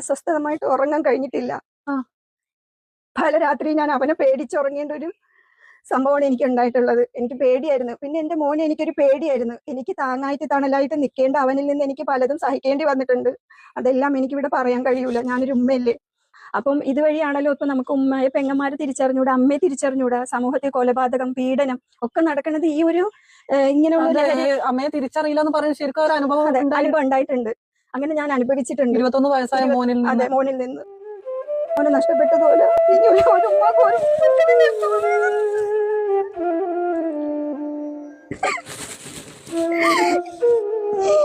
സ്വസ്ഥതമായിട്ട് ഉറങ്ങാൻ കഴിഞ്ഞിട്ടില്ല. ആ. പല രാത്രി ഞാൻ അവനെ പേടിച്ചുറങ്ങേണ്ട ഒരു സംഭവമാണ് എനിക്ക് ഉണ്ടായിട്ടുള്ളത് എനിക്ക് പേടിയായിരുന്നു. പിന്നെ എന്റെ മോനെ എനിക്കൊരു പേടിയായിരുന്നു. എനിക്ക് താങ്ങായിട്ട് തണലായിട്ട് നിൽക്കേണ്ട അവനിൽ നിന്ന് എനിക്ക് പലതും സഹിക്കേണ്ടി വന്നിട്ടുണ്ട്. അതെല്ലാം എനിക്കിവിടെ പറയാൻ കഴിയൂല. ഞാനൊരു ഉമ്മയല്ലേ. അപ്പം ഇതുവഴിയാണല്ലോ ഇപ്പൊ നമുക്ക് ഉമ്മയെ പെങ്ങന്മാരെ തിരിച്ചറിഞ്ഞൂടാ അമ്മയെ തിരിച്ചറിഞ്ഞൂടാ സമൂഹത്തിൽ കൊലപാതകം പീഡനം ഒക്കെ നടക്കുന്നത് ഈ ഒരു ഇങ്ങനെയുള്ള അമ്മയെ തിരിച്ചറിയില്ല എന്ന് ശരിക്കും അനുഭവം ഉണ്ടായിട്ടുണ്ട്. അങ്ങനെ ഞാൻ അനുഭവിച്ചിട്ടുണ്ട്. ഇരുപത്തൊന്ന് വയസ്സായ മോനിൽ അതെ മോനിൽ നിന്ന്. മോനെ നഷ്ടപ്പെട്ടതുപോലെ ഇനി ഒരു ഒരു ഉമ്മാക്ക് ഒരു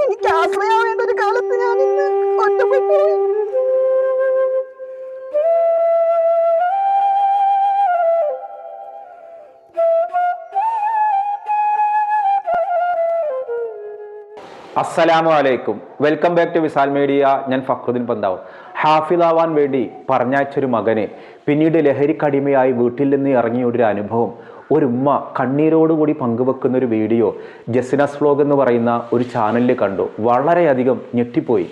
എനിക്ക് ആശ്രയാവേണ്ട ഒരു അസ്സലാമു അലൈക്കും. Welcome back to Visal media ഞാൻ ഫക്രുദ്ദീൻ പന്താവ്. ഹാഫിദാവാൻ വേണ്ടി പറഞ്ഞയച്ചൊരു മകനെ പിന്നീട് ലഹരിക്കടിമയായി വീട്ടിൽ നിന്ന് ഇറങ്ങിയ ഒരു അനുഭവം ഒരു ഉമ്മ കണ്ണീരോടുകൂടി പങ്കുവെക്കുന്ന ഒരു വീഡിയോ ജസിനസ് വ്ലോഗ് എന്ന് പറയുന്ന ഒരു ചാനലിൽ കണ്ടു. വളരെയധികം ഞെട്ടിപ്പോയി.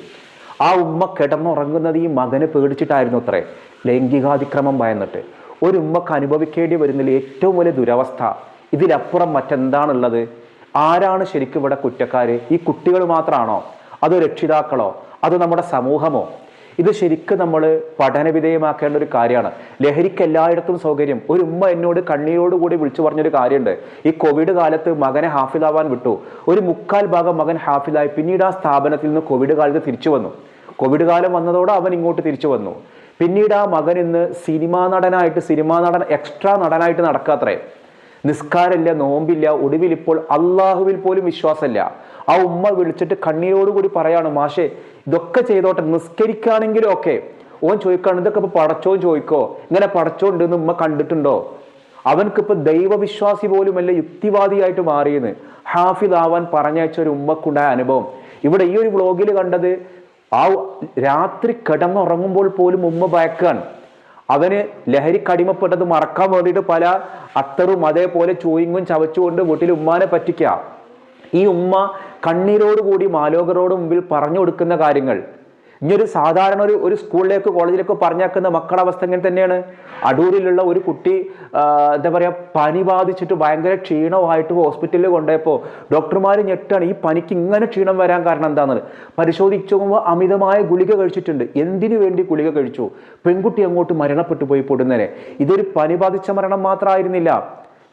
ആ ഉമ്മ കിടന്നുറങ്ങുന്നത് ഈ മകനെ പേടിച്ചിട്ടായിരുന്നു അത്രേ. ലൈംഗികാതിക്രമം ഭയന്നിട്ട്. ഒരു ഉമ്മക്ക് അനുഭവിക്കേണ്ടി വരുന്നതിൽ ഏറ്റവും വലിയ ദുരവസ്ഥ. ഇതിലപ്പുറം മറ്റെന്താണുള്ളത്? ആരാണ് ശരിക്കും ഇവിടെ കുറ്റക്കാർ ഈ കുട്ടികൾ മാത്രമാണോ അതോ രക്ഷിതാക്കളോ? അതോ നമ്മുടെ സമൂഹമോ? ഇത് ശരിക്കും നമ്മൾ പഠനവിധേയമാക്കേണ്ട ഒരു കാര്യമാണ്. ലഹരിക്ക് എല്ലായിടത്തും സൗകര്യം. ഒരു ഉമ്മ എന്നോട് കണ്ണീരോടുകൂടി വിളിച്ചു പറഞ്ഞൊരു കാര്യമുണ്ട്. ഈ കോവിഡ് കാലത്ത് മകനെ ഹാഫിലാവാൻ വിട്ടു. ഒരു മുക്കാൽ ഭാഗം മകൻ ഹാഫിലായി പിന്നീട് ആ സ്ഥാപനത്തിൽ നിന്ന് കോവിഡ് കാലത്ത് തിരിച്ചു വന്നു. കോവിഡ് കാലം വന്നതോടെ അവൻ ഇങ്ങോട്ട് തിരിച്ചു വന്നു. പിന്നീട് ആ മകൻ ഇന്ന് സിനിമാ നടനായിട്ട് സിനിമാ നടൻ എക്സ്ട്രാ നടനായിട്ട് നടക്കാത്രേ. നിസ്കാരമില്ല നോമ്പില്ല ഒടുവിൽ ഇപ്പോൾ അള്ളാഹുവിൽ പോലും വിശ്വാസമില്ല. ആ ഉമ്മ വിളിച്ചിട്ട് കണ്ണീരോടുകൂടി പറയാണ് മാഷേ ഇതൊക്കെ ചെയ്തോട്ടെ നിസ്കരിക്കുകയാണെങ്കിലും ഒക്കെ. ഓൻ ചോദിക്കാണ് ഇതൊക്കെ ഇപ്പൊ പടച്ചോൻ ചോദിക്കോ? ഇങ്ങനെ പടച്ചോണ്ടെന്ന് ഉമ്മ കണ്ടിട്ടുണ്ടോ? അവൻക്കിപ്പോ ദൈവവിശ്വാസി പോലുമല്ല യുക്തിവാദിയായിട്ട് മാറിയെന്ന്. ഹാഫിദ് ആവാൻ പറഞ്ഞയച്ച ഒരു ഉമ്മക്കുണ്ടായ അനുഭവം. ഇവിടെ ഈ ഒരു വ്ളോഗിൽ കണ്ടത് ആ രാത്രി കിടന്നുറങ്ങുമ്പോൾ പോലും ഉമ്മ ഭയക്കാണ്. അവന് ലഹരിക്ക് അടിമപ്പെട്ടത് മറക്കാൻ വേണ്ടിയിട്ട് പല അത്തറും അതേപോലെ ചോയിങ്ങും ചവച്ചുകൊണ്ട് വീട്ടിൽ ഉമ്മാനെ പറ്റിക്കുക ഈ ഉമ്മ കണ്ണീരോടുകൂടി മാലോകരോട് മുമ്പിൽ പറഞ്ഞു കൊടുക്കുന്ന കാര്യങ്ങൾ ഇനിയൊരു സാധാരണ ഒരു ഒരു സ്കൂളിലേക്ക് കോളേജിലേക്ക് പറഞ്ഞേക്കുന്ന മക്കളുടെ അവസ്ഥ ഇങ്ങനെ തന്നെയാണ്. അടൂരിലുള്ള ഒരു കുട്ടി എന്താ പറയുക പനി ബാധിച്ചിട്ട് ഭയങ്കര ക്ഷീണമായിട്ട് ഹോസ്പിറ്റലിൽ കൊണ്ടുപോയപ്പോൾ ഡോക്ടർമാർ ഞെട്ടാണ് ഈ പനിക്ക് ഇങ്ങനെ ക്ഷീണം വരാൻ കാരണം എന്താണെന്ന് പരിശോധിച്ചു നോക്കുമ്പോൾ അമിതമായ ഗുളിക കഴിച്ചിട്ടുണ്ട്. എന്തിനു വേണ്ടി ഗുളിക കഴിച്ചു? പെൺകുട്ടി അങ്ങോട്ട് മരണപ്പെട്ടു പോയി പൊടുന്നേരെ ഇതൊരു പനി ബാധിച്ച മരണം മാത്രമായിരുന്നില്ല.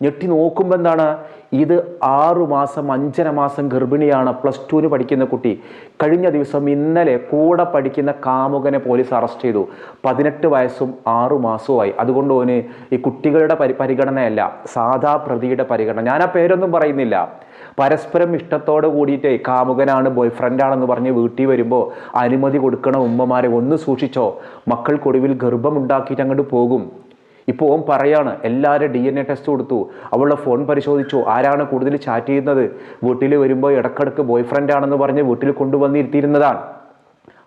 ഞെട്ടി നോക്കുമ്പോൾ എന്താണ്? ഇത് ആറു മാസം അഞ്ചര മാസം ഗർഭിണിയാണ് പ്ലസ് ടുവിന് പഠിക്കുന്ന കുട്ടി. കഴിഞ്ഞ ദിവസം ഇന്നലെ കൂടെ പഠിക്കുന്ന കാമുകനെ പോലീസ് അറസ്റ്റ് ചെയ്തു. പതിനെട്ട് വയസ്സും ആറു മാസവുമായി. അതുകൊണ്ട് ഓന് ഈ കുട്ടികളുടെ പരി പരിഗണനയല്ല. സാധാ പ്രതിയുടെ പരിഗണന. ഞാൻ ആ പേരൊന്നും പറയുന്നില്ല. പരസ്പരം ഇഷ്ടത്തോടെ കൂടിയിട്ടേ കാമുകനാണ് ബോയ് ഫ്രണ്ടാണെന്ന് പറഞ്ഞ് വീട്ടിൽ വരുമ്പോൾ അനുമതി കൊടുക്കണ ഉമ്മമാരെ ഒന്ന് സൂക്ഷിച്ചോ. മക്കൾക്കൊടുവിൽ ഗർഭമുണ്ടാക്കിയിട്ട് അങ്ങോട്ട് പോകും. ഇപ്പോൾ ഓൻ പറയാണ് എല്ലാവരും ഡി എൻ എ ടെസ്റ്റ് കൊടുത്തു. അവളുടെ ഫോൺ പരിശോധിച്ചു. ആരാണ് കൂടുതൽ ചാറ്റ് ചെയ്യുന്നത്? വീട്ടിൽ വരുമ്പോൾ ഇടക്കിടക്ക് ബോയ് ഫ്രണ്ട് ആണെന്ന് പറഞ്ഞ് വീട്ടിൽ കൊണ്ടുവന്നിരുത്തിയിരുന്നതാണ്.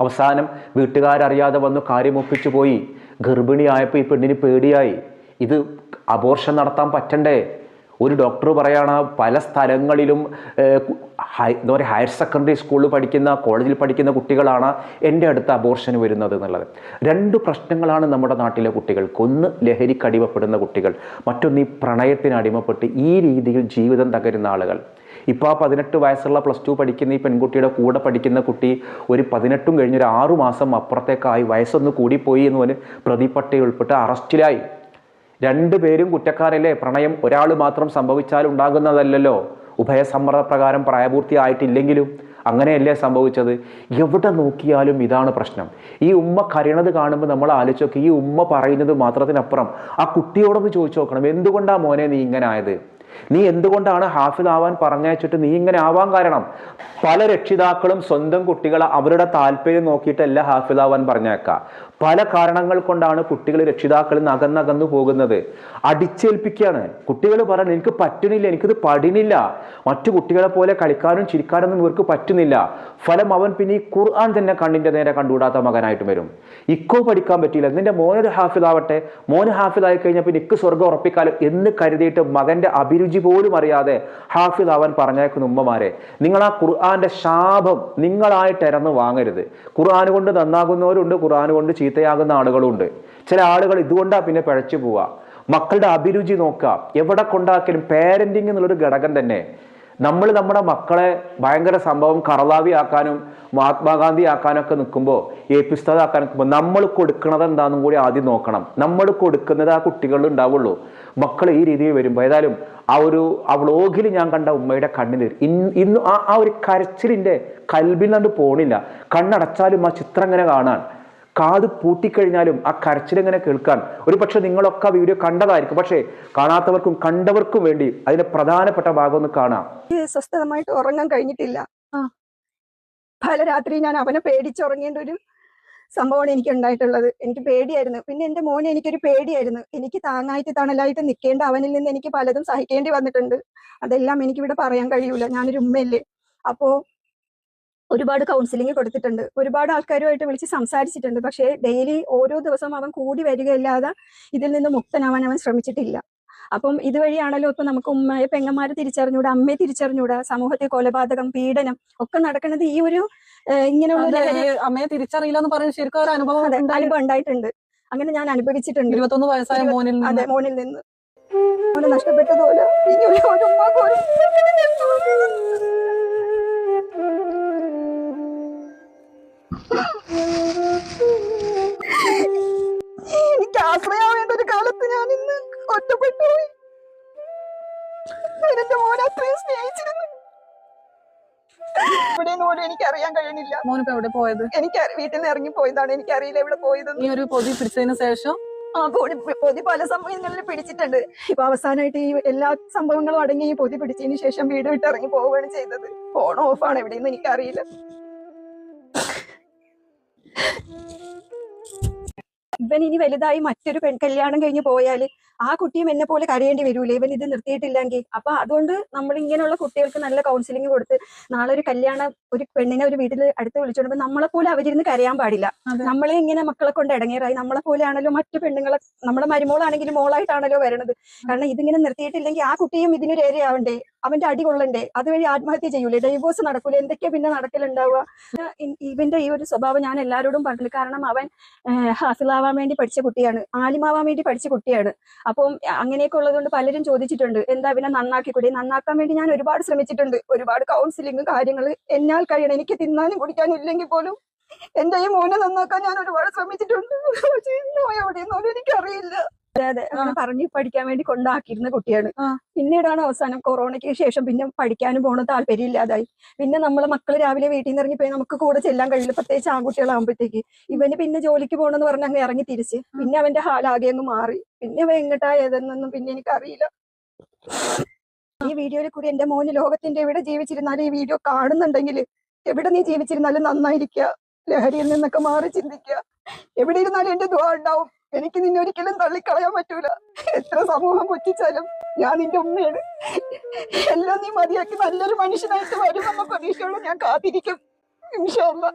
അവസാനം വീട്ടുകാരറിയാതെ വന്നു കാര്യം ഒപ്പിച്ചു പോയി. ഗർഭിണിയായപ്പോൾ ഈ പെണ്ണിന് പേടിയായി. ഇത് അബോർഷൻ നടത്താൻ പറ്റണ്ടേ? ഒരു ഡോക്ടർ പറയാണ് പല സ്ഥലങ്ങളിലും ഹൈ എന്താ പറയുക ഹയർ സെക്കൻഡറി സ്കൂളിൽ പഠിക്കുന്ന കോളേജിൽ പഠിക്കുന്ന കുട്ടികളാണ് എന്റെ അടുത്ത് അബോർഷന് വരുന്നത് എന്നുള്ളത്. രണ്ട് പ്രശ്നങ്ങളാണ് നമ്മുടെ നാട്ടിലെ കുട്ടികൾക്ക്. ഒന്ന് ലഹരിക്ക് അടിമപ്പെടുന്ന കുട്ടികൾ. മറ്റൊന്ന് ഈ പ്രണയത്തിന് അടിമപ്പെട്ട് ഈ രീതിയിൽ ജീവിതം തകരുന്ന ആളുകൾ. ഇപ്പോൾ ആ പതിനെട്ട് വയസ്സുള്ള പ്ലസ് ടു പഠിക്കുന്ന ഈ പെൺകുട്ടിയുടെ കൂടെ പഠിക്കുന്ന കുട്ടി ഒരു പതിനെട്ടും കഴിഞ്ഞ് ഒരു ആറു മാസം അപ്പുറത്തേക്കായി വയസ്സൊന്ന് കൂടിപ്പോയി എന്ന് പറഞ്ഞ് പ്രതിപട്ടിക ഉൾപ്പെട്ട് അറസ്റ്റിലായി രണ്ടുപേരും കുറ്റക്കാരല്ലേ പ്രണയം ഒരാൾ മാത്രം സംഭവിച്ചാൽ ഉണ്ടാകുന്നതല്ലല്ലോ. ഉഭയസമ്മർദ്ദ പ്രകാരം പ്രായപൂർത്തിയായിട്ടില്ലെങ്കിലും അങ്ങനെയല്ലേ സംഭവിച്ചത്? എവിടെ നോക്കിയാലും ഇതാണ് പ്രശ്നം. ഈ ഉമ്മ കരയണത് കാണുമ്പോൾ നമ്മൾ ആലോചിച്ച് നോക്കി ഈ ഉമ്മ പറയുന്നത് മാത്രത്തിനപ്പുറം ആ കുട്ടിയോടൊന്ന് ചോദിച്ചു നോക്കണം എന്തുകൊണ്ടാ മോനെ നീ ഇങ്ങനെ ആയത് നീ എന്തുകൊണ്ടാണ് ഹാഫിലാവാൻ പറഞ്ഞയച്ചിട്ട് നീ ഇങ്ങനെ ആവാൻ കാരണം? പല രക്ഷിതാക്കളും സ്വന്തം കുട്ടികളെ അവരുടെ താല്പര്യം നോക്കിയിട്ടല്ല ഹാഫിലാവാൻ ആവാൻ പറഞ്ഞേക്കുക പല കാരണങ്ങൾ കൊണ്ടാണ് കുട്ടികൾ രക്ഷിതാക്കളിൽ നിന്ന് അകന്നകന്നു പോകുന്നത്. അടിച്ചേൽപ്പിക്കുകയാണ്. കുട്ടികൾ പറഞ്ഞു എനിക്ക് പറ്റുന്നില്ല എനിക്കിത് പഠിനില്ല. മറ്റു കുട്ടികളെ പോലെ കളിക്കാനും ചിരിക്കാനൊന്നും ഇവർക്ക് പറ്റുന്നില്ല. ഫലം അവൻ പിന്നെ ഈ ഖുർആൻ തന്നെ കണ്ണിന്റെ നേരെ കണ്ടുകൂടാത്ത മകനായിട്ട് വരും. ഇക്കോ പഠിക്കാൻ പറ്റിയില്ല. നിന്റെ മോനൊരു ഹാഫിതാവട്ടെ മോന് ഹാഫിതായി കഴിഞ്ഞാൽ പിന്നെ ഇക്ക് സ്വർഗം ഉറപ്പിക്കാലോ എന്ന് കരുതിയിട്ട് മകന്റെ അഭിരുചി പോലും അറിയാതെ ഹാഫിദ് പറഞ്ഞേക്കുന്ന ഉമ്മമാരെ നിങ്ങൾ ആ ഖുർആന്റെ ശാപം നിങ്ങളായിട്ട് ഇറന്ന് വാങ്ങരുത്. ഖുർആൻ കൊണ്ട് നന്നാകുന്നവരുണ്ട് ഖുർആൻ കൊണ്ട് ചീത്തയാകുന്ന ആളുകളുണ്ട്. ചില ആളുകൾ ഇതുകൊണ്ടാണ് പിന്നെ പിഴച്ചു പോവുക. മക്കളുടെ അഭിരുചി നോക്കുക. എവിടെ കൊണ്ടാക്കലും പാരന്റിങ് എന്നുള്ളൊരു ഘടകം തന്നെ. നമ്മൾ നമ്മുടെ മക്കളെ ഭയങ്കര സംഭവം കറലാവി ആക്കാനും മഹാത്മാഗാന്ധി ആക്കാനൊക്കെ നിൽക്കുമ്പോൾ എ പി ഉസ്താദ് ആക്കാൻ നിൽക്കുമ്പോൾ നമ്മൾ കൊടുക്കുന്നത് എന്താണെന്നും കൂടി ആദ്യം നോക്കണം. നമ്മൾ കൊടുക്കുന്നത് ആ കുട്ടികളിൽ ഉണ്ടാവുള്ളൂ. മക്കൾ ഈ രീതിയിൽ വരുമ്പോൾ ഏതായാലും ആ ഒരു ആ വ്ളോഗിൽ ഞാൻ കണ്ട ഉമ്മയുടെ കണ്ണിൽ ഇന്ന് ആ ഒരു കരച്ചിലിന്റെ കൽബിൽ നിന്ന് പോണില്ല. കണ്ണടച്ചാലും ആ ചിത്രം ഇങ്ങനെ കാണാൻ. കാത് പൂട്ടിക്കഴിഞ്ഞാലും ആ കരച്ചിലിങ്ങനെ കേൾക്കാൻ? ഒരു പക്ഷെ നിങ്ങളൊക്കെ ആ വീഡിയോ കണ്ടതായിരിക്കും. പക്ഷേ കാണാത്തവർക്കും കണ്ടവർക്കും വേണ്ടി അതിന്റെ പ്രധാനപ്പെട്ട ഭാഗം ഒന്ന് കാണാം. സ്വസ്ഥതമായിട്ട് ഉറങ്ങാൻ കഴിഞ്ഞിട്ടില്ല. ആ. പല രാത്രി ഞാൻ അവനെ പേടിച്ചുറങ്ങേണ്ട ഒരു സംഭവമാണ് എനിക്ക് ഉണ്ടായിട്ടുള്ളത് എനിക്ക് പേടിയായിരുന്നു. പിന്നെ എന്റെ മോനെ എനിക്കൊരു പേടിയായിരുന്നു. എനിക്ക് താങ്ങായിട്ട് തണലായിട്ട് നിൽക്കേണ്ട അവനിൽ നിന്ന് എനിക്ക് പലതും സഹിക്കേണ്ടി വന്നിട്ടുണ്ട്. അതെല്ലാം എനിക്കിവിടെ പറയാൻ കഴിയൂല. ഞാനൊരു ഉമ്മയല്ലേ? അപ്പോ ഒരുപാട് കൗൺസിലിംഗ് കൊടുത്തിട്ടുണ്ട്. ഒരുപാട് ആൾക്കാരുമായിട്ട് വിളിച്ച് സംസാരിച്ചിട്ടുണ്ട്. പക്ഷേ ഡെയിലി ഓരോ ദിവസവും അവൻ കൂടി വരികയില്ലാതെ ഇതിൽ നിന്ന് മുക്തനാവാൻ അവൻ ശ്രമിച്ചിട്ടില്ല. അപ്പം ഇതുവഴിയാണല്ലോ ഇപ്പൊ നമുക്ക് ഉമ്മയെ പെങ്ങന്മാരെ തിരിച്ചറിഞ്ഞൂടാ അമ്മയെ തിരിച്ചറിഞ്ഞൂടാ സമൂഹത്തെ കൊലപാതകം പീഡനം ഒക്കെ നടക്കുന്നത് ഈ ഒരു ഇങ്ങനെയുള്ള അമ്മയെ തിരിച്ചറിയില്ല എന്ന് പറയുന്നത് ശരിക്കും ഒരു അനുഭവം. അനുഭവം ഉണ്ടായിട്ടുണ്ട്. അങ്ങനെ ഞാൻ അനുഭവിച്ചിട്ടുണ്ട്. ഇരുപത്തൊന്ന് വയസ്സായ മോനിൽ അതെ മോനിൽ നിന്ന്. മോനെ നഷ്ടപ്പെട്ടതുപോലെ ഇനി ഒരു ഒരു മോനിപ്പോ എവിടെ പോയത്? എനിക്ക് വീട്ടിൽ നിന്ന് ഇറങ്ങി പോയതാണ്. എനിക്കറിയില്ല എവിടെ പോയത് ഈ ഒരു പൊതി പിടിച്ചതിന് ശേഷം? ആ പൊടി പൊതി പല സമയങ്ങളിൽ പിടിച്ചിട്ടുണ്ട്. ഇപ്പൊ അവസാനമായിട്ട് ഈ എല്ലാ സംഭവങ്ങളും അടങ്ങി ഈ പൊതി പിടിച്ചതിന് ശേഷം വീട് വിട്ട് ഇറങ്ങി പോവുകയാണ് ചെയ്തത്. ഫോൺ ഓഫാണ് എവിടെയെന്ന് എനിക്കറിയില്ല. ഇവൻ ഇനി വലുതായി മറ്റൊരു പെൺ കല്യാണം കഴിഞ്ഞ് പോയാൽ ആ കുട്ടിയും എന്നെ പോലെ കരയേണ്ടി വരൂലേ. ഇവൻ ഇത് നിർത്തിയിട്ടില്ലെങ്കിൽ. അപ്പൊ അതുകൊണ്ട് നമ്മൾ ഇങ്ങനെയുള്ള കുട്ടികൾക്ക് നല്ല കൗൺസിലിംഗ് കൊടുത്ത് നാളെ ഒരു കല്യാണം ഒരു പെണ്ണിനെ ഒരു വീട്ടിൽ അടുത്ത് വിളിച്ചോണ്ട് നമ്മളെ പോലെ അവരിന്ന് കരയാൻ പാടില്ല. നമ്മളെ ഇങ്ങനെ മക്കളെ കൊണ്ട് ഇടങ്ങേറായി. നമ്മളെ പോലെ ആണല്ലോ മറ്റു പെണ്ണുങ്ങളെ നമ്മുടെ മരുമോളാണെങ്കിലും മോളായിട്ടാണല്ലോ വരണത്. കാരണം ഇതിങ്ങനെ നിർത്തിയിട്ടില്ലെങ്കിൽ ആ കുട്ടിയും ഇതിനൊരു ഏരിയാവണ്ടേ അവന്റെ അടി കൊള്ളണ്ടേ? അതുവഴി ആത്മഹത്യ ചെയ്യൂലേ? ഡൈവോഴ്സ് നടക്കൂലേ? എന്തൊക്കെയാ പിന്നെ നടക്കലുണ്ടാവുക? ഇവന്റെ ഈ ഒരു സ്വഭാവം ഞാൻ എല്ലാവരോടും പറഞ്ഞു. കാരണം അവൻ ഹാസിലാവാൻ വേണ്ടി പഠിച്ച കുട്ടിയാണ്. ആലിമാവാൻ വേണ്ടി പഠിച്ച കുട്ടിയാണ്. അപ്പം അങ്ങനെയൊക്കെ ഉള്ളതുകൊണ്ട് പലരും ചോദിച്ചിട്ടുണ്ട് എന്താ പിന്നെ നന്നാക്കിക്കൂടെ? നന്നാക്കാൻ വേണ്ടി ഞാൻ ഒരുപാട് ശ്രമിച്ചിട്ടുണ്ട്. ഒരുപാട് കൗൺസിലിംഗ് കാര്യങ്ങൾ എന്നാൽ കഴിയണം. എനിക്ക് തിന്നാനും കുടിക്കാനും ഇല്ലെങ്കിൽ പോലും എന്റെ ഈ മോനെ നന്നാക്കാൻ ഞാൻ ഒരുപാട് ശ്രമിച്ചിട്ടുണ്ട്. എനിക്കറിയില്ല. അതെ അതെ അങ്ങനെ പറഞ്ഞ് പഠിക്കാൻ വേണ്ടി കൊണ്ടാക്കിയിരുന്ന കുട്ടിയാണ്. പിന്നീടാണ് അവസാനം കൊറോണയ്ക്ക് ശേഷം പിന്നെ പഠിക്കാനും പോണ താല്പര്യമില്ലാതായി. പിന്നെ നമ്മളെ മക്കൾ രാവിലെ വീട്ടിൽ നിന്ന് ഇറങ്ങി പോയി നമുക്ക് കൂടെ ചെല്ലാൻ കഴിയില്ല. പ്രത്യേകിച്ച് ആൺകുട്ടികളാകുമ്പോഴത്തേക്ക് ഇവന് പിന്നെ ജോലിക്ക് പോകണമെന്ന് പറഞ്ഞ് അങ്ങ് ഇറങ്ങി തിരിച്ച്. പിന്നെ അവന്റെ ഹാലാകെ അങ്ങ് മാറി. പിന്നെ ഏതെന്നൊന്നും പിന്നെ എനിക്കറിയില്ല. ഈ വീഡിയോയിൽ കൂടി എന്റെ മോന് ലോകത്തിന്റെ എവിടെ ജീവിച്ചിരുന്നാലും ഈ വീഡിയോ കാണുന്നുണ്ടെങ്കിൽ എവിടെ നീ ജീവിച്ചിരുന്നാലും നന്നായിരിക്കുക. ലഹരിയിൽ നിന്നൊക്കെ മാറി ചിന്തിക്കുക. എവിടെ ഇരുന്നാലും എന്റെ ദുഃഖം ഉണ്ടാവും. എനിക്ക് നിന്നെ ഒരിക്കലും തള്ളിക്കളയാൻ പറ്റൂല. എത്ര സമൂഹം പൊറ്റിച്ചാലും ഞാൻ നിന്റെ ഉമ്മയാണ്. എല്ലാം നീ മതിയാക്കി നല്ലൊരു മനുഷ്യനായിട്ട് വരുമെന്ന പ്രതീക്ഷയോടെ ഞാൻ കാത്തിരിക്കും. ഇൻഷാല്ല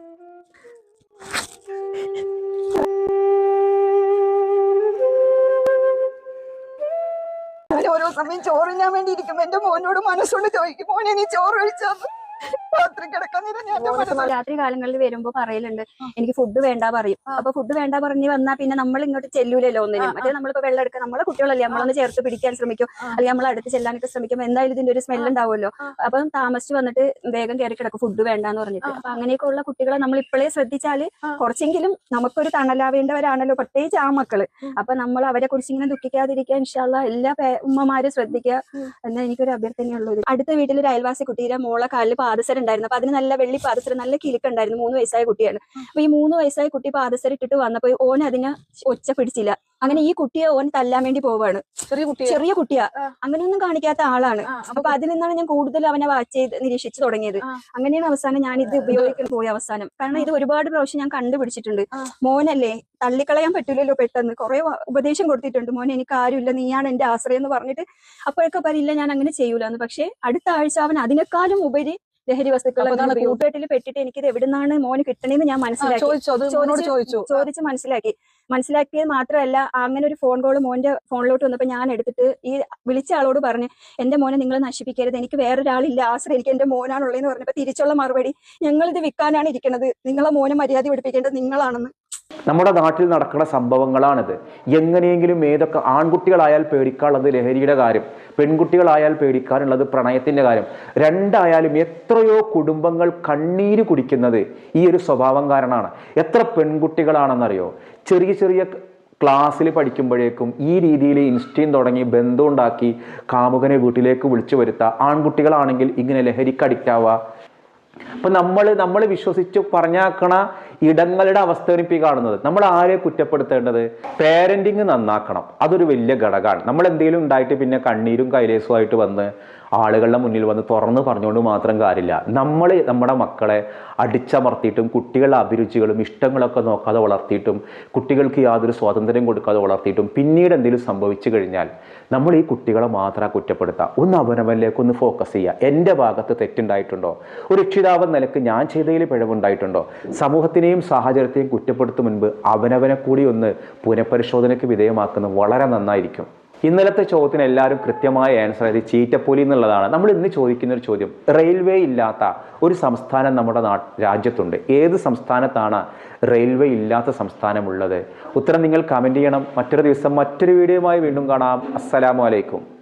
ഞാൻ ഓരോ സമയം ചോറിനാൻ വേണ്ടി ഇരിക്കും എന്റെ മോനോട് മനസ്സുകൊണ്ട് ചോദിക്കും മോനെ നീ ചോറ് കഴിച്ചാന്ന് രാത്രി കാലങ്ങളിൽ വരുമ്പോ പറയലുണ്ട് എനിക്ക് ഫുഡ് വേണ്ട പറയും. അപ്പൊ ഫുഡ് വേണ്ട പറഞ്ഞ് വന്നാ പിന്നെ നമ്മൾ ഇങ്ങോട്ട് ചെല്ലൂലല്ലോ ഒന്നിനും. മറ്റേ നമ്മളിപ്പോ വെള്ളം എടുക്കുക നമ്മളെ കുട്ടികളല്ലേ നമ്മളൊന്ന് ചേർത്ത് പിടിക്കാൻ ശ്രമിക്കും. അല്ലെങ്കിൽ നമ്മൾ അടുത്ത് ചെല്ലാനൊക്കെ ശ്രമിക്കും എന്തായാലും ഇതിന്റെ ഒരു സ്മെൽ ഉണ്ടാവുമല്ലോ. അപ്പൊ താമസിച്ച് വന്നിട്ട് വേഗം കയറി കിടക്കും ഫുഡ് വേണ്ടാന്ന് പറഞ്ഞിട്ട്. അപ്പൊ അങ്ങനെയൊക്കെ ഉള്ള കുട്ടികളെ നമ്മൾ ഇപ്പോഴേ ശ്രദ്ധിച്ചാൽ കുറച്ചെങ്കിലും നമുക്കൊരു തണലാവേണ്ടവരാണല്ലോ പ്രത്യേകിച്ച് ആ മക്കൾ. അപ്പൊ നമ്മൾ അവരെ കുറിച്ച് ഇങ്ങനെ ദുഃഖിക്കാതിരിക്കാൻ ഇൻഷാല്ല എല്ലാ ഉമ്മമാരും ശ്രദ്ധിക്കുക. എന്നാ എനിക്കൊരു അഭ്യർത്ഥനയുള്ളത് അടുത്ത വീട്ടിൽ ഒരു അയൽവാസി കുട്ടിയുടെ മോളെ കാലിൽ പാദസരം ഉണ്ടായിരുന്നു. അപ്പൊ അതിന് നല്ല വെള്ളി പാദസരം നല്ല കിലുക്കുണ്ടായിരുന്നു മൂന്ന് വയസ്സായ കുട്ടിയാണ്. അപ്പൊ ഈ മൂന്ന് വയസ്സായ കുട്ടി പാദസരം ഇട്ടിട്ട് വന്നപ്പോ ഓൻ അതിനെ ഒച്ച പിടിച്ചില്ല. അങ്ങനെ ഈ കുട്ടിയെ ഓൻ തല്ലാൻ വേണ്ടി പോവാണ്. ചെറിയ കുട്ടിയാ? ചെറിയ കുട്ടിയാ. അങ്ങനെയൊന്നും കാണിക്കാത്ത ആളാണ്. അപ്പൊ അതിൽ നിന്നാണ് ഞാൻ കൂടുതൽ അവനെ വാച്ച് ചെയ്ത് നിരീക്ഷിച്ചു തുടങ്ങിയത്. അങ്ങനെയാണ് അവസാനം ഞാൻ ഇത് ഉപയോഗിക്കാൻ പോയി അവസാനം. കാരണം ഇത് ഒരുപാട് പ്രാവശ്യം ഞാൻ കണ്ടുപിടിച്ചിട്ടുണ്ട്. മോനല്ലേ തള്ളിക്കളയാൻ പറ്റില്ലല്ലോ പെട്ടെന്ന്. കുറെ ഉപദേശം കൊടുത്തിട്ടുണ്ട്. മോനെ എനിക്ക് ആരുമില്ല. നീയാണ് എന്റെ ആശ്രയം എന്ന് പറഞ്ഞിട്ട് അപ്പോഴൊക്കെ പറയില്ല ഞാൻ അങ്ങനെ ചെയ്യൂലെന്ന്. പക്ഷെ അടുത്ത ആഴ്ച അവൻ അതിനേക്കാളും ഉപരി ലഹരി വസ്തുക്കൾ കൂട്ടുകെട്ടിൽ പെട്ടിട്ട് എനിക്കിത് എവിടുന്നാണ് മോന് കിട്ടണേന്ന് ഞാൻ മനസ്സിലാക്കി. ചോദിച്ചു മനസ്സിലാക്കി. മനസ്സിലാക്കിയത് മാത്രമല്ല അങ്ങനെ ഒരു ഫോൺ കോൾ മോന്റെ ഫോണിലോട്ട് വന്നപ്പോൾ ഞാൻ എടുത്തിട്ട് ഈ വിളിച്ച ആളോട് പറഞ്ഞു എന്റെ മോനെ നിങ്ങൾ നശിപ്പിക്കരുത്. എനിക്ക് വേറൊരാളില്ല. ആശ്രയം എനിക്ക് എന്റെ മോനാണുള്ളതെന്ന് പറഞ്ഞപ്പോൾ തിരിച്ചുള്ള മറുപടി ഞങ്ങൾ ഇത് വിൽക്കാനാണ് ഇരിക്കുന്നത് നിങ്ങളെ മോനെ മര്യാദ പിടിപ്പിക്കേണ്ടത് നിങ്ങളാണെന്ന്. നമ്മുടെ നാട്ടിൽ നടക്കുന്ന സംഭവങ്ങളാണിത്. എങ്ങനെയെങ്കിലും ഏതൊക്കെ ആൺകുട്ടികളായാൽ പേടിക്കാനുള്ളത് ലഹരിയുടെ കാര്യം പെൺകുട്ടികളായാൽ പേടിക്കാനുള്ളത് പ്രണയത്തിന്റെ കാര്യം രണ്ടായാലും എത്രയോ കുടുംബങ്ങൾ കണ്ണീര് കുടിക്കുന്നത് ഈ ഒരു സ്വഭാവം കാരണമാണ്. എത്ര പെൺകുട്ടികളാണെന്നറിയോ? ചെറിയ ചെറിയ ക്ലാസ്സിൽ പഠിക്കുമ്പോഴേക്കും ഈ രീതിയിൽ ഇൻസ്റ്റീൻ തുടങ്ങി ബന്ധമുണ്ടാക്കി കാമുകനെ വീട്ടിലേക്ക് വിളിച്ചു വരുത്തുക ആൺകുട്ടികളാണെങ്കിൽ ഇങ്ങനെ ലഹരിക്ക് അഡിക്റ്റ് ആവുക അപ്പൊ നമ്മൾ നമ്മൾ വിശ്വസിച്ച് പറഞ്ഞാക്കണ ഇടങ്ങളുടെ അവസ്ഥ ഇപ്പം ഈ കാണുന്നത്. നമ്മൾ ആരെ കുറ്റപ്പെടുത്തേണ്ടത്? പേരന്റിങ് നന്നാക്കണം. അതൊരു വലിയ ഘടകമാണ്. നമ്മൾ എന്തെങ്കിലും ഉണ്ടായിട്ട് പിന്നെ കണ്ണീരും കൈലേസുമായിട്ട് വന്ന് ആളുകളുടെ മുന്നിൽ വന്ന് തുറന്ന് പറഞ്ഞുകൊണ്ട് മാത്രം കാര്യമില്ല. നമ്മൾ നമ്മുടെ മക്കളെ അടിച്ചമർത്തിയിട്ടും കുട്ടികളുടെ അഭിരുചികളും ഇഷ്ടങ്ങളൊക്കെ നോക്കാതെ വളർത്തിയിട്ടും കുട്ടികൾക്ക് യാതൊരു സ്വാതന്ത്ര്യം കൊടുക്കാതെ വളർത്തിയിട്ടും പിന്നീട് എന്തെങ്കിലും സംഭവിച്ചു കഴിഞ്ഞാൽ നമ്മൾ ഈ കുട്ടികളെ മാത്രം കുറ്റപ്പെടുത്താം. ഒന്ന് അവനവനിലേക്ക് ഒന്ന് ഫോക്കസ് ചെയ്യുക എന്റെ ഭാഗത്ത് തെറ്റുണ്ടായിട്ടുണ്ടോ? ഒരു രക്ഷിതാവ് നിലയ്ക്ക് ഞാൻ ചെയ്തതിൽ പിഴവുണ്ടായിട്ടുണ്ടോ? സമൂഹത്തിനെയും സാഹചര്യത്തെയും കുറ്റപ്പെടുത്തും മുൻപ് അവനവനെ കൂടി ഒന്ന് പുനഃപരിശോധനയ്ക്ക് വിധേയമാക്കുന്നത് വളരെ നന്നായിരിക്കും. ഇന്നലത്തെ ചോദ്യത്തിന് എല്ലാവരും കൃത്യമായ ആൻസർ ആയത് ചീറ്റപ്പൊലി എന്നുള്ളതാണ്. നമ്മൾ ഇന്ന് ചോദിക്കുന്ന ഒരു ചോദ്യം റെയിൽവേ ഇല്ലാത്ത ഒരു സംസ്ഥാനം നമ്മുടെ നാ രാജ്യത്തുണ്ട്. ഏത് സംസ്ഥാനത്താണ് റെയിൽവേ ഇല്ലാത്ത സംസ്ഥാനമുള്ളത്? ഉത്തരം നിങ്ങൾ കമന്റ് ചെയ്യണം. മറ്റൊരു ദിവസം മറ്റൊരു വീഡിയോയുമായി വീണ്ടും കാണാം. അസ്സലാമു അലൈക്കും.